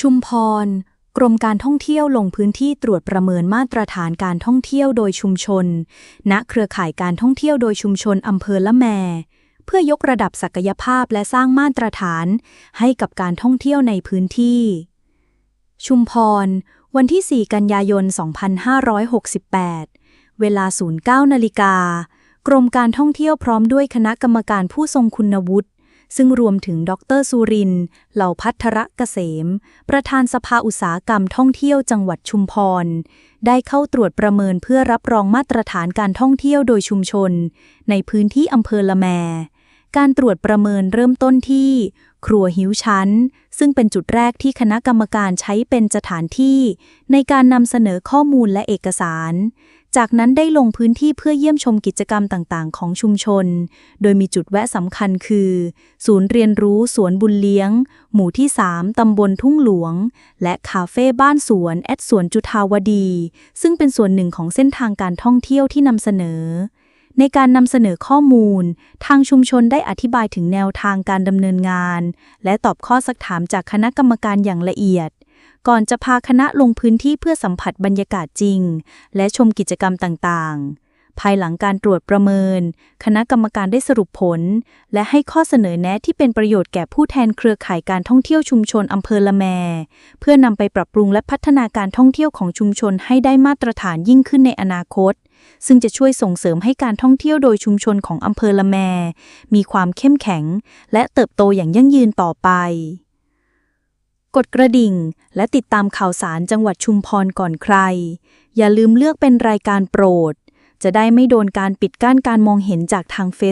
ชุมพร กรมการท่องเที่ยวลงพื้นที่ตรวจประเมินมาตรฐานการท่องเที่ยวโดยชุมชน ณ เครือข่ายการท่องเที่ยวโดยชุมชนอำเภอละแม เพื่อยกระดับศักยภาพและสร้างมาตรฐาน ให้กับการท่องเที่ยวในพื้นที่ ชุมพร วันที่ 4 กันยายน 2568 เวลา 09นาฬิกากรมการท่องเที่ยวพร้อมด้วยคณะกรรมการผู้ทรงคุณวุฒิ ซึ่งรวมถึงดรสุริน เหล่าพัทระเกษม ประธานสภาอุตสาหกรรมท่องเที่ยวจังหวัดชุมพร ได้เข้าตรวจประเมินเพื่อรับรองมาตรฐานการท่องเที่ยวโดยชุมชน ในพื้นที่อำเภอละแม การตรวจประเมินเริ่มต้นที่ ครัวหิวชั้น ซึ่งเป็นจุดแรกที่คณะกรรมการใช้เป็นสถานที่ ในการนำเสนอข้อมูลและเอกสารจากนั้นได้ลงพื้นที่เพื่อเยี่ยมชมกิจกรรมต่างๆ ของชุมชน โดยมีจุดแวะสำคัญคือ ศูนย์เรียนรู้สวนบุญเลี้ยง หมู่ที่ 3 ตำบลทุ่งหลวง และคาเฟ่บ้านสวนแอดสวนจุฑาวดี ซึ่งเป็นส่วนหนึ่งของเส้นทางการท่องเที่ยวที่นำเสนอ ในการนำเสนอข้อมูล ทางชุมชนได้อธิบายถึงแนวทางการดำเนินงาน และตอบข้อสักถามจากคณะกรรมการอย่างละเอียด ก่อนจะพาคณะลงพื้นที่เพื่อสัมผัสบรรยากาศจริง และชมกิจกรรมต่างๆ ภายหลังการตรวจประเมิน คณะกรรมการได้สรุปผล และให้ข้อเสนอแนะที่เป็นประโยชน์แก่ผู้แทนเครือข่ายการท่องเที่ยวชุมชนอำเภอละแม เพื่อนำไปปรับปรุงและพัฒนาการท่องเที่ยวของชุมชนให้ได้มาตรฐานยิ่งขึ้นในอนาคตซึ่งจะช่วยส่งเสริมให้การท่องเที่ยวโดยชุมชนของอำเภอละแม มีความเข้มแข็ง และเติบโตอย่างยั่งยืนต่อไป กดกระดิ่ง และติดตามข่าวสารจังหวัดชุมพรก่อนใคร อย่าลืมเลือกเป็นรายการโปรด จะได้ไม่โดนการปิดกั้นการมองเห็นจากทางเฟ